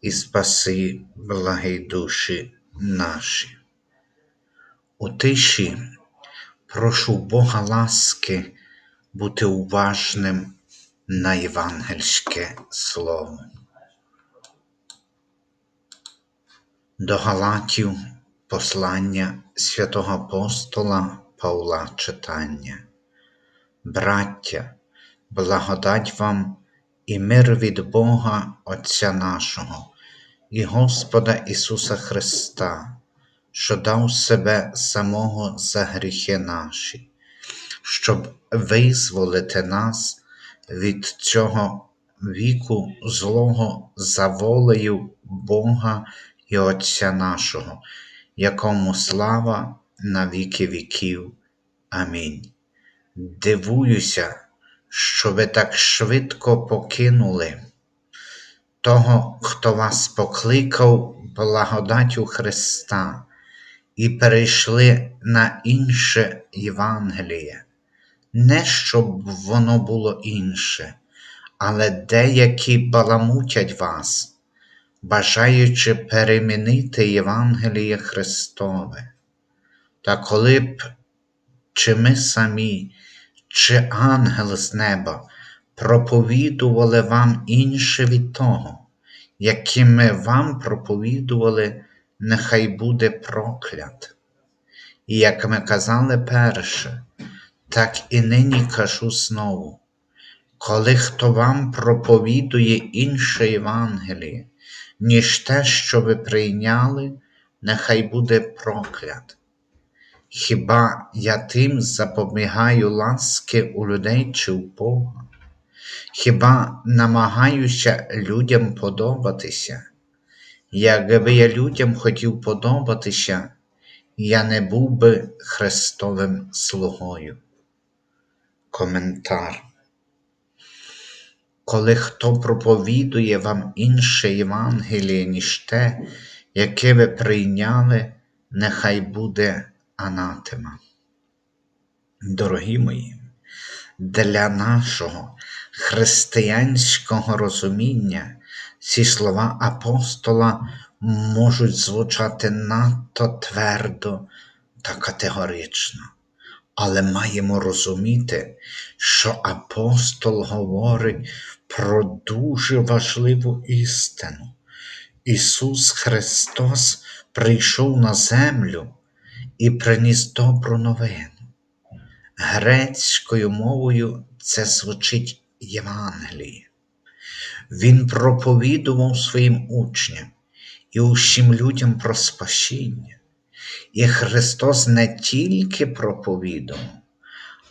і спаси благі душі наші. У тиші прошу Бога ласки бути уважним на євангельське слово. До Галатів послання святого апостола Павла читання. Браття, благодать вам і мир від Бога Отця нашого і Господа Ісуса Христа, що дав себе самого за гріхи наші, щоб визволити нас від цього віку злого за волею Бога і Отця нашого, якому слава на віки віків. Амінь. Дивуюся, що ви так швидко покинули того, хто вас покликав благодаттю Христа, і перейшли на інше Євангеліє, не щоб воно було інше, але деякі баламутять вас, бажаючи перемінити Євангеліє Христове. Та коли б чи ми самі, чи ангел з неба проповідували вам інше від того, яке ми вам проповідували, нехай буде проклят. І як ми казали перше, так і нині кажу знову, коли хто вам проповідує інше Євангеліє, ніж те, що ви прийняли, нехай буде проклят. Хіба я тим запобігаю ласки у людей чи у Бога? Хіба намагаюся людям подобатися? Якби я людям хотів подобатися, я не був би Христовим слугою. Коментар. Коли хто проповідує вам інше Євангеліє, ніж те, яке ви прийняли, нехай буде анатема. Дорогі мої, для нашого християнського розуміння ці слова апостола можуть звучати надто твердо та категорично, але маємо розуміти, що апостол говорить про дуже важливу істину. Ісус Христос прийшов на землю і приніс добру новину. Грецькою мовою це звучить Євангеліє. Він проповідував своїм учням і усім людям про спасіння. І Христос не тільки проповідував,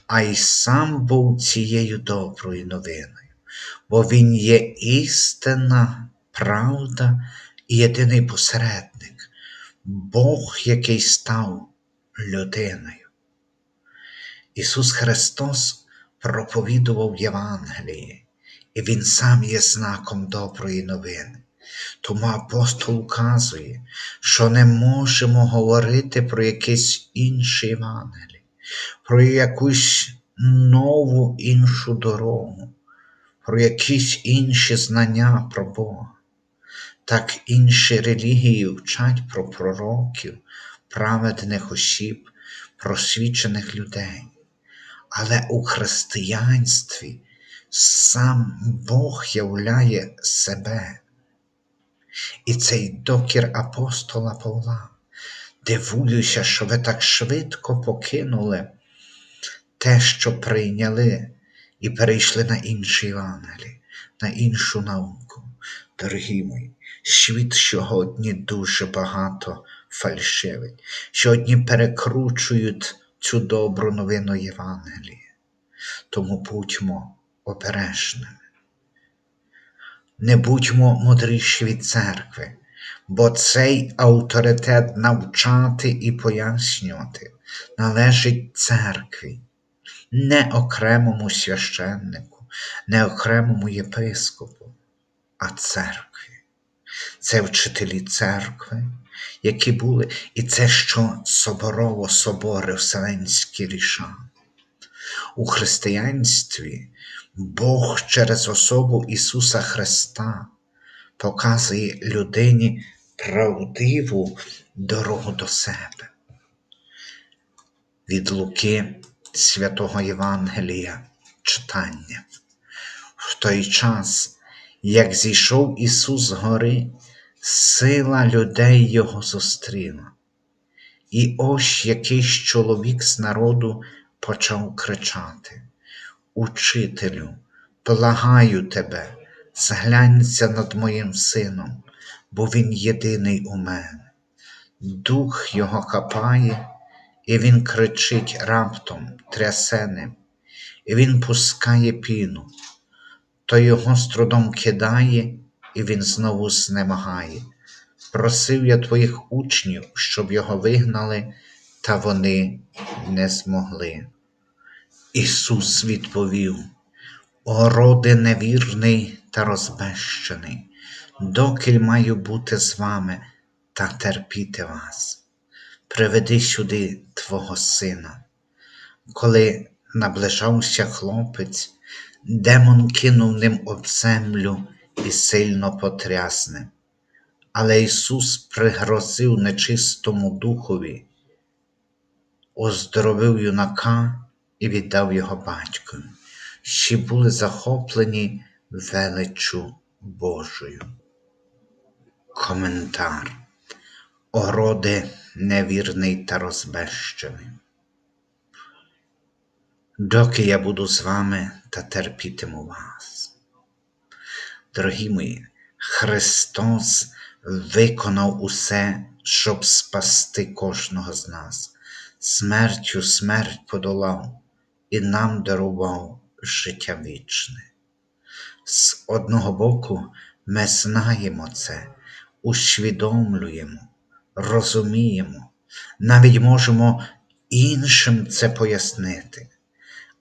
а й сам був цією доброю новиною, бо Він є істина, правда і єдиний посередник, Бог, який став людиною. Ісус Христос проповідував Євангеліє, і Він сам є знаком доброї новини. Тому апостол указує, що не можемо говорити про якесь інше Євангеліє, про якусь нову іншу дорогу, про якісь інші знання про Бога. Так інші релігії вчать про пророків, праведних осіб, просвічених людей. Але у християнстві сам Бог являє себе. І цей докір апостола Павла. Дивуюся, що ви так швидко покинули те, що прийняли, і перейшли на інші Євангелії, на іншу науку. Дорогі мої, світ сьогодні дуже багато фальшивить, сьогодні перекручують цю добру новину Євангелія. Тому будьмо обережними. Не будьмо мудріші від церкви, бо цей авторитет навчати і пояснювати належить церкві, не окремому священнику, не окремому єпископу, а церкві. Це вчителі церкви, які були, і це що соборово собори Вселенські ріша. У християнстві Бог через особу Ісуса Христа показує людині правдиву дорогу до себе. Від Луки святого Євангелія читання. В той час, як зійшов Ісус з гори, сила людей Його зустріла. І ось якийсь чоловік з народу почав кричати: Учителю, благаю тебе, зглянься над моїм сином, бо він єдиний у мене. Дух його хапає, і він кричить раптом, трясеним, і він пускає піну, то його з трудом кидає, і він знову знемагає. Просив я твоїх учнів, щоб його вигнали, та вони не змогли. Ісус відповів: О, роди невірний та розбещений, докіль маю бути з вами та терпіти вас. Приведи сюди Твого сина. Коли наближався хлопець, демон кинув ним об землю і сильно потряс ним. Але Ісус пригрозив нечистому духові, оздоровив юнака і віддав його батькові, що були захоплені величу Божою. Коментар Ороди невірний та розбещений. Доки я буду з вами та терпітиму вас. Дорогі мої, Христос виконав усе, щоб спасти кожного з нас, смертю смерть подолав і нам дарував життя вічне. З одного боку, ми знаємо це, усвідомлюємо, розуміємо, навіть можемо іншим це пояснити.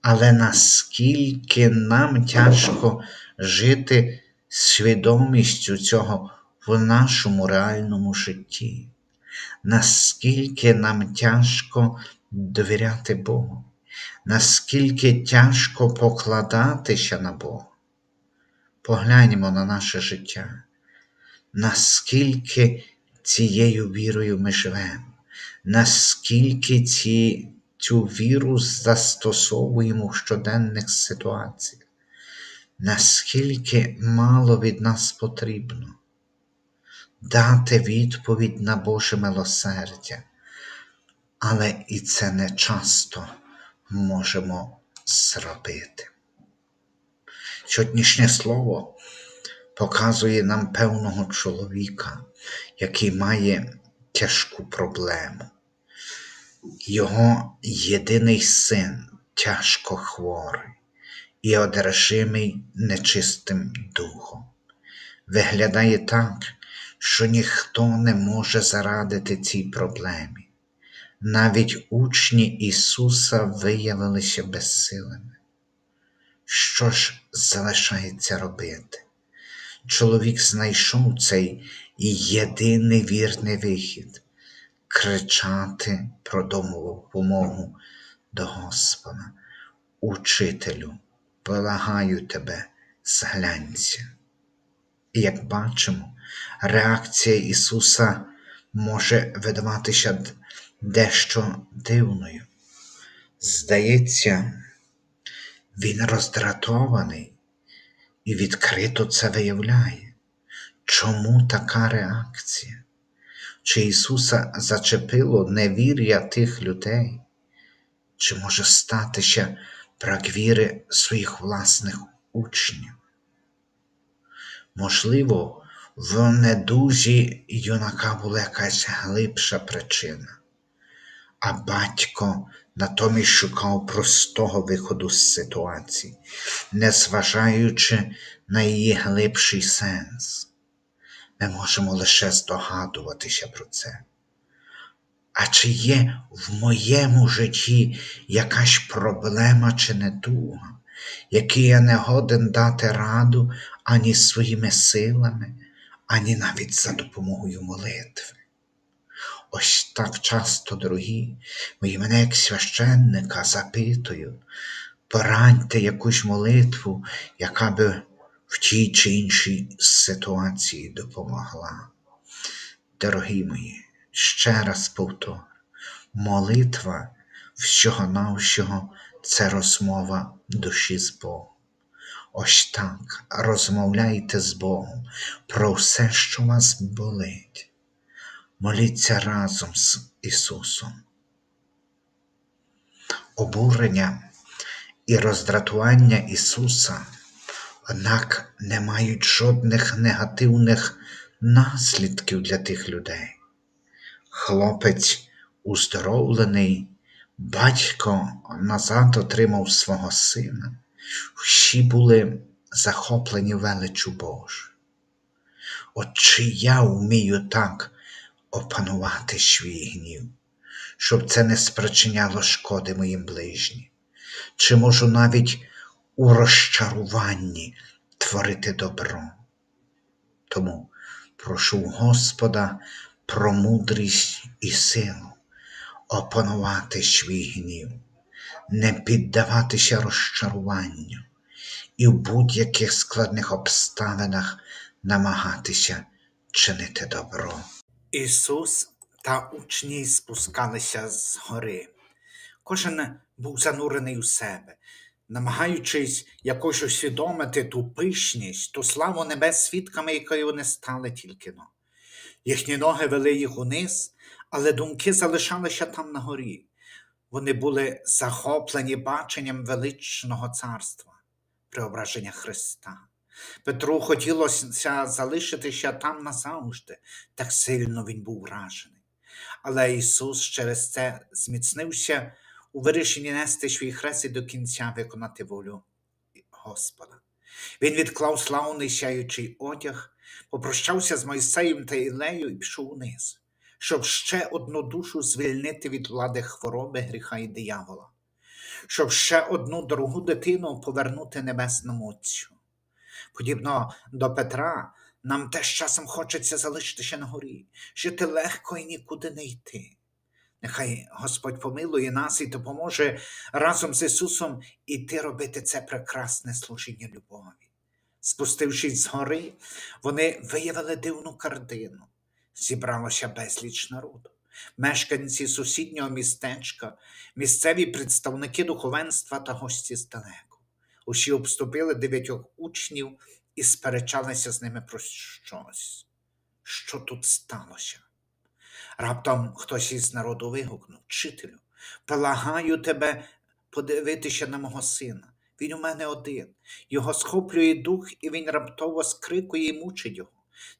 Але наскільки нам тяжко жити свідомістю цього в нашому реальному житті, наскільки нам тяжко довіряти Богу, наскільки тяжко покладатися на Бога. Погляньмо на наше життя, наскільки цією вірою ми живемо, наскільки ці, цю віру застосовуємо в щоденних ситуаціях, наскільки мало від нас потрібно дати відповідь на Боже милосердя, але і це не часто можемо зробити. Сьогоднішнє слово показує нам певного чоловіка, який має тяжку проблему. Його єдиний син тяжко хворий і одержимий нечистим духом. Виглядає так, що ніхто не може зарадити цій проблемі. Навіть учні Ісуса виявилися безсилими. Що ж залишається робити? Чоловік знайшов цей єдиний вірний вихід кричати про допомогу до Господа, Учителю, благаю тебе, зглянься. І як бачимо, реакція Ісуса може видаватися дещо дивною. Здається, Він роздратований і відкрито це виявляє. Чому така реакція? Чи Ісуса зачепило невір'я тих людей? Чи може статися брак віри своїх власних учнів? Можливо, в недужі юнака була якась глибша причина, а батько натомість шукав простого виходу з ситуації, не зважаючи на її глибший сенс. ми можемо лише здогадуватися про це. А чи є в моєму житті якась проблема чи недуга, якій я не годен дати раду ані своїми силами, ані навіть за допомогою молитви? Ось так часто, дорогі, мої мене як священника запитують, порадьте якусь молитву, яка би в тій чи іншій ситуації допомогла. Дорогі мої, ще раз повторю, молитва всього-навсього це розмова душі з Богом. Ось так розмовляйте з Богом про все, що вас болить. Моліться разом з Ісусом. Обурення і роздратування Ісуса, однак не мають жодних негативних наслідків для тих людей. Хлопець уздоровлений, батько назад отримав свого сина. Всі були захоплені величу Божу. От чи я вмію так опанувати свій гнів, щоб це не спричиняло шкоди моїм ближнім? Чи можу навіть у розчаруванні творити добро? Тому прошу Господа про мудрість і силу опанувати свій гнів, не піддаватися розчаруванню і в будь-яких складних обставинах намагатися чинити добро. Ісус та учні спускалися з гори. Кожен був занурений у себе, намагаючись якось усвідомити ту пишність, ту славу небес свідками, якої вони стали тільки но. Їхні ноги вели їх униз, але думки залишалися там на горі. Вони були захоплені баченням величного царства, преображення Христа. Петру хотілося залишитися там назавжди, так сильно він був вражений. Але Ісус через це зміцнився у вирішенні нести свій хрест і до кінця виконати волю Господа. Він відклав славний сяючий одяг, попрощався з Мойсеєм та Ілею і пішов униз, щоб ще одну душу звільнити від влади хвороби, гріха і диявола, щоб ще одну дорогу дитину повернути небесному Отцю. Подібно до Петра, нам теж часом хочеться залишитися на горі, жити легко і нікуди не йти. Нехай Господь помилує нас і допоможе разом з Ісусом іти робити це прекрасне служіння любові. Спустившись з гори, вони виявили дивну картину. Зібралося безліч народу. Мешканці сусіднього містечка, місцеві представники духовенства та гості здалеку. Усі обступили дев'ятьох учнів і сперечалися з ними про щось. Що тут сталося? Раптом хтось із народу вигукнув Вчителю, полагаю тебе подивитися на мого сина. Він у мене один. Його схоплює дух, і він раптово скрикує і мучить його,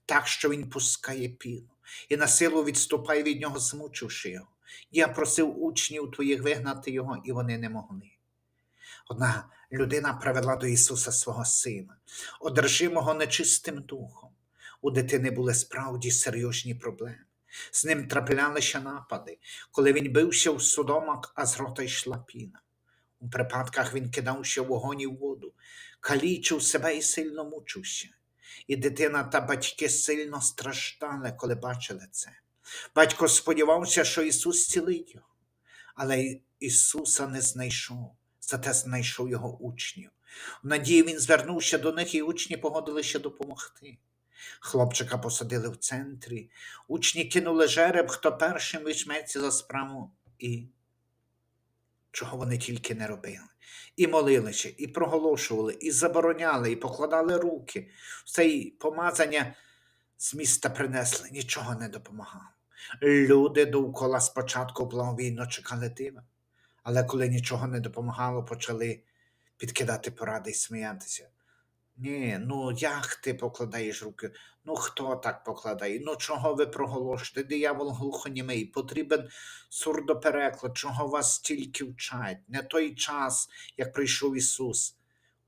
так що він пускає піну, і на силу відступає від нього, змучивши його. Я просив учнів твоїх вигнати його, і вони не могли. Одна людина привела до Ісуса свого сина, одержимого нечистим духом. У дитини були справді серйозні проблеми. З ним траплялися напади, коли він бився в судомах, а з рота йшла піна. У припадках він кидався в вогонь і воду, калічив себе і сильно мучився. І дитина та батьки сильно страждали, коли бачили це. Батько сподівався, що Ісус цілить його, але Ісуса не знайшов, зате знайшов його учнів. В надії він звернувся до них, і учні погодилися допомогти. Хлопчика посадили в центрі, учні кинули жереб, хто першим візьметься за справу, і чого вони тільки не робили. І молилися, і проголошували, і забороняли, і покладали руки. Все й помазання з міста принесли, нічого не допомагало. Люди довкола спочатку благовійно чекали дива, але коли нічого не допомагало, почали підкидати поради і сміятися. Ні, ну як ти покладаєш руки? Ну хто так покладає? Ну чого ви проголошуєте? Диявол глухонімий, потрібен сурдопереклад, чого вас тільки вчать. Не той час, як прийшов Ісус.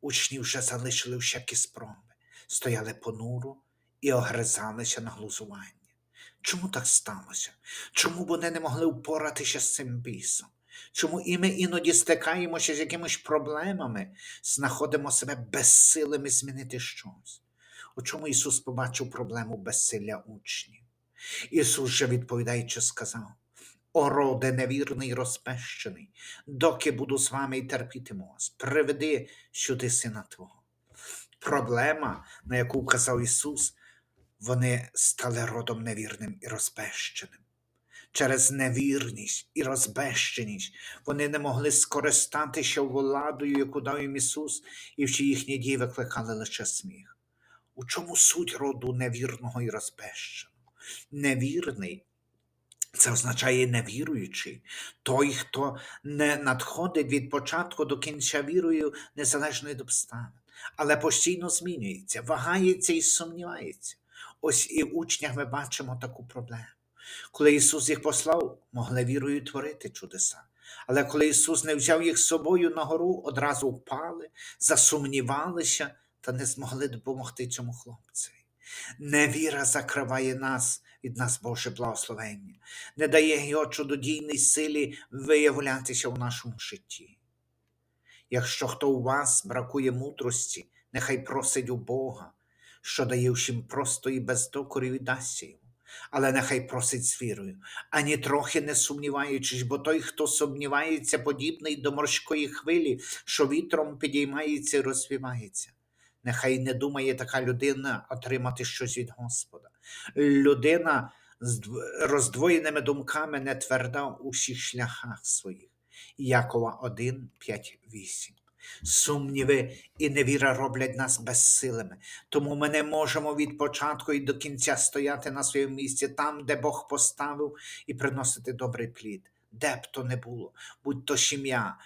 Учні вже залишили всякі спроби, стояли понуро і огризалися на глузування. Чому так сталося? Чому вони не могли впоратися з цим бісом? Чому і ми іноді стикаємося з якимись проблемами, знаходимо себе безсилими змінити щось? У чому Ісус побачив проблему безсилля учнів? Ісус же відповідаючи, сказав: О, невірний і розпещений, доки буду з вами і терпітиму вас, приведи сюди сина Твого. Проблема, на яку вказав Ісус, вони стали родом невірним і розбещеним. Через невірність і розбещеність вони не могли скористатися владою, яку дав їм Ісус, і всі їхні дії викликали лише сміх. У чому суть роду невірного і розбещеного? Невірний це означає невіруючий, той, хто не надходить від початку до кінця вірою, незалежно від обставин, але постійно змінюється, вагається і сумнівається. Ось і в учнях ми бачимо таку проблему. Коли Ісус їх послав, могли вірою творити чудеса. Але коли Ісус не взяв їх з собою на гору, одразу впали, засумнівалися та не змогли допомогти цьому хлопцеві. Невіра закриває нас від нас Боже благословення, не дає його чудодійній силі виявлятися в нашому житті. Якщо хто у вас бракує мудрості, нехай просить у Бога, що дає всім просто і без докорів і дасть йому. Але нехай просить з вірою, ані трохи не сумніваючись, бо той, хто сумнівається, подібний до морської хвилі, що вітром підіймається і розвівається. Нехай не думає така людина отримати щось від Господа. Людина з роздвоєними думками не тверда у всіх шляхах своїх. Якова 1, 5, 8. Сумніви і невіра роблять нас безсилими, тому ми не можемо від початку і до кінця стояти на своєму місці там, де Бог поставив, і приносити добрий плід, де б то не було, будь то сім'я,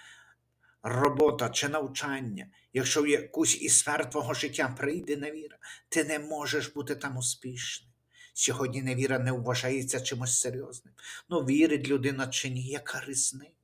робота чи навчання. Якщо в якусь із сфер твого життя прийде невіра, ти не можеш бути там успішним. Сьогодні невіра не вважається чимось серйозним. Ну, вірить людина чи ні, яка різниця?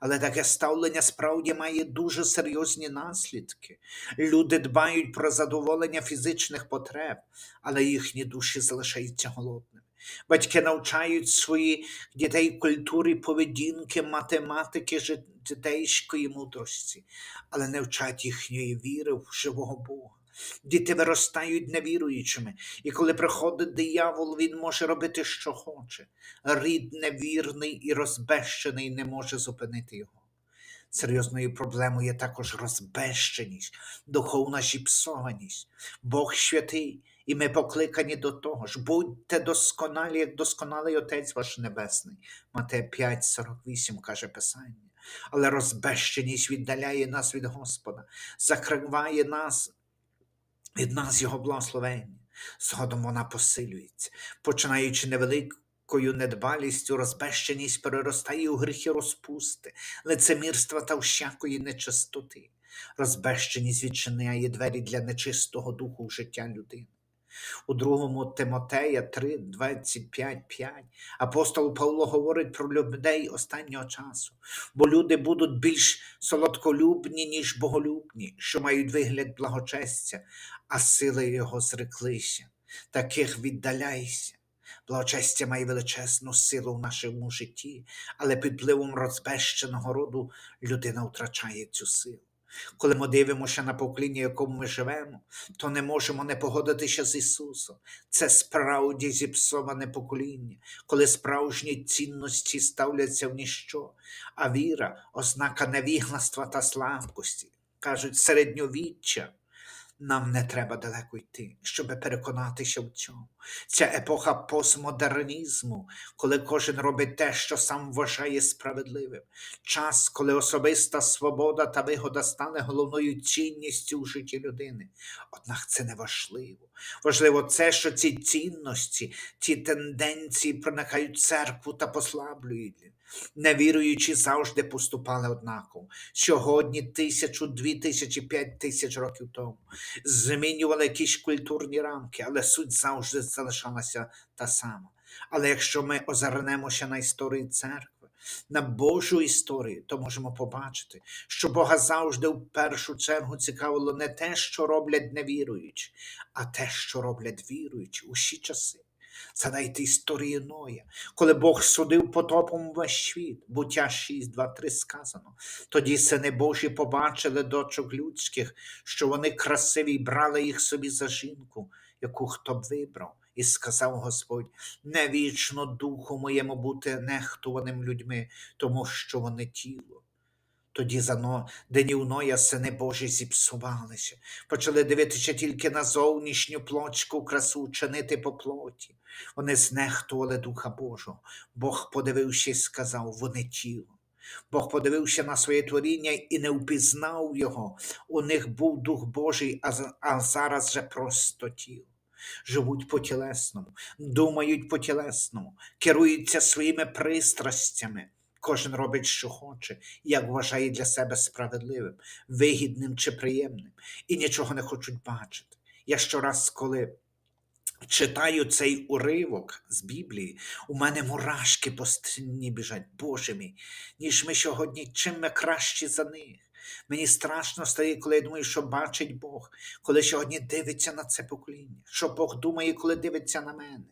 Але таке ставлення справді має дуже серйозні наслідки. Люди дбають про задоволення фізичних потреб, але їхні душі залишаються голодними. Батьки навчають своїх дітей культурі поведінки, математики, житейської мудрості, але не вчать їхньої віри в живого Бога. Діти виростають невіруючими, і коли приходить диявол, він може робити, що хоче. Рід невірний і розбещений не може зупинити його. Серйозною проблемою є також розбещеність, духовна зіпсованість. Бог святий, і ми покликані до того ж. Будьте досконалі, як досконалий Отець ваш Небесний. Матея 5, 48 каже Писання. Але розбещеність віддаляє нас від Господа, закриває нас від нас Його благословення. Згодом вона посилюється, починаючи невеликою недбалістю, розбещеність переростає у гріхи розпусти, лицемірства та всякої нечистоти. Розбещеність відчиняє двері для нечистого духу в життя людини. У другому Тимотея 3, 25, 5 апостол Павло говорить про людей останнього часу, бо люди будуть більш солодколюбні, ніж боголюбні, що мають вигляд благочестя, а сили його зреклися. Таких віддаляйся. Благочестя має величезну силу в нашому житті, але під впливом розбещеного роду людина втрачає цю силу. Коли ми дивимося на покоління, якому ми живемо, то не можемо не погодитися з Ісусом. Це справді зіпсоване покоління, коли справжні цінності ставляться в ніщо, а віра ознака невігластва та слабкості. Кажуть, середньовіччя. Нам не треба далеко йти, щоб переконатися в цьому. Ця епоха постмодернізму, коли кожен робить те, що сам вважає справедливим. Час, коли особиста свобода та вигода стане головною цінністю в житті людини. Однак це не важливо. Важливо це, що ці цінності, ці тенденції проникають церкву та послаблюють. Невіруючі завжди поступали однаково. Сьогодні тисячу, дві тисячі, п'ять тисяч років тому змінювали якісь культурні рамки, але суть завжди залишалася та сама. Але якщо ми озирнемося на історію церкви, на Божу історію, то можемо побачити, що Бога завжди в першу чергу цікавило не те, що роблять невіруючі, а те, що роблять віруючі у всі часи. Згадайте історію Ноя, коли Бог судив потопом весь світ, буття 6, 2, 3 сказано. Тоді сини Божі побачили дочок людських, що вони красиві брали їх собі за жінку, яку хто б вибрав. І сказав Господь: не вічно духу моєму бути нехтуваним людьми, тому що вони тіло. Тоді за но, денів Ноя сини Божі зіпсувалися, почали дивитися тільки на зовнішню плотську красу, чинити по плоті. Вони знехтували Духа Божого. Бог подивився і сказав, вони тіло. Бог подивився на своє творіння і не впізнав його. У них був Дух Божий, а зараз же просто тіло. Живуть по тілесному, думають по тілесному, керуються своїми пристрастями. Кожен робить, що хоче, як вважає для себе справедливим, вигідним чи приємним, і нічого не хочуть бачити. Я щораз, коли читаю цей уривок з Біблії, у мене мурашки по стіні біжать, Боже мій, ніж ми сьогодні, чим ми кращі за них. Мені страшно стає, коли я думаю, що бачить Бог, коли сьогодні дивиться на це покоління, що Бог думає, коли дивиться на мене.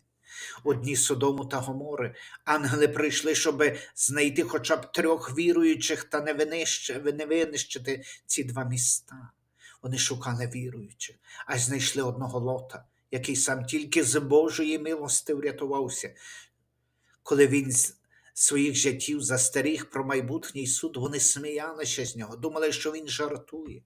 Одні Содому та Гомори, ангели прийшли, щоб знайти хоча б трьох віруючих та не винищити, ці два міста. Вони шукали віруючих, аж знайшли одного лота, який сам тільки з Божої милости врятувався. Коли він своїх життів застеріг про майбутній суд, вони сміялися з нього, думали, що він жартує.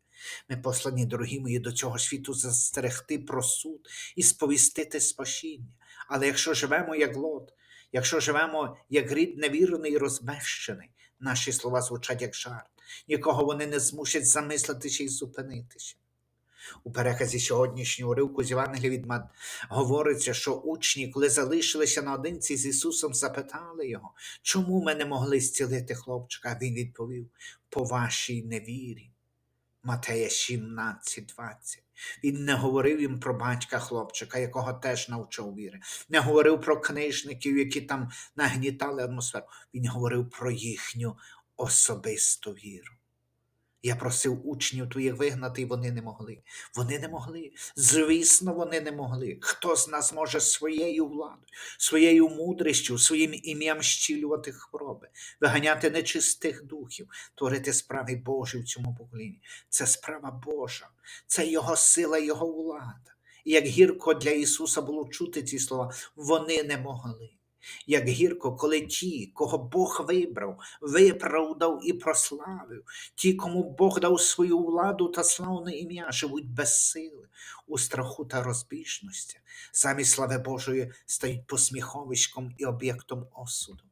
Ми послані, дорогі мої, до цього світу застерегти про суд і сповістити спасіння. Але якщо живемо як лот, якщо живемо як рід невірний і розбещений, наші слова звучать як жарт, нікого вони не змусять замислитися і зупинитися. У переказі сьогоднішнього уривку з Євангелія від Мат говориться, що учні, коли залишилися наодинці з Ісусом, запитали його, чому ми не могли зцілити хлопчика? Він відповів: по вашій невірі. Матея 17, 20. Він не говорив їм про батька хлопчика, якого теж навчав віри, не говорив про книжників, які там нагнітали атмосферу. Він говорив про їхню особисту віру. Я просив учнів твоїх вигнати, і вони не могли. Вони не могли. Звісно, вони не могли. Хто з нас може своєю владою, своєю мудрістю, своїм ім'ям щілювати хвороби, виганяти нечистих духів, творити справи Божі в цьому поколінні? Це справа Божа, це Його сила, Його влада. І як гірко для Ісуса було чути ці слова, вони не могли. Як гірко, коли ті, кого Бог вибрав, виправдав і прославив, ті, кому Бог дав свою владу та славне ім'я, живуть без сили, у страху та розбіжності, замість слави Божої стають посміховиськом і об'єктом осуду.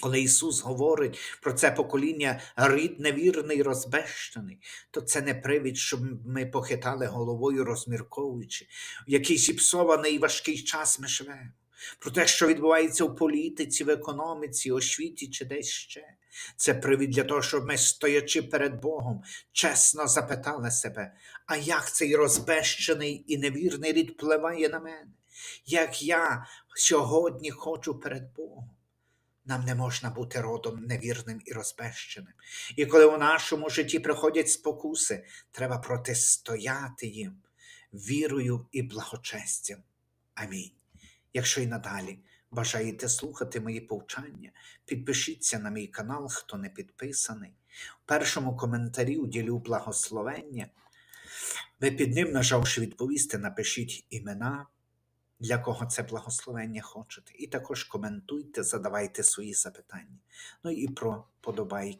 Коли Ісус говорить про це покоління рід невірний, розбещений, то це не привід, щоб ми похитали головою, розмірковуючи, в який зіпсований важкий час ми живемо про те, що відбувається в політиці, в економіці, освіті чи десь ще. Це привід для того, щоб ми, стоячи перед Богом, чесно запитали себе, а як цей розбещений і невірний рід впливає на мене? Як я сьогодні хочу перед Богом? Нам не можна бути родом невірним і розбещеним. І коли у нашому житті приходять спокуси, треба протистояти їм вірою і благочестям. Амінь. Якщо і надалі бажаєте слухати мої повчання, підпишіться на мій канал, хто не підписаний. У першому коментарі уділю благословення. Ви під ним, нажавши відповісти, напишіть імена, для кого це благословення хочете. І також коментуйте, задавайте свої запитання. Ну і про подобайки.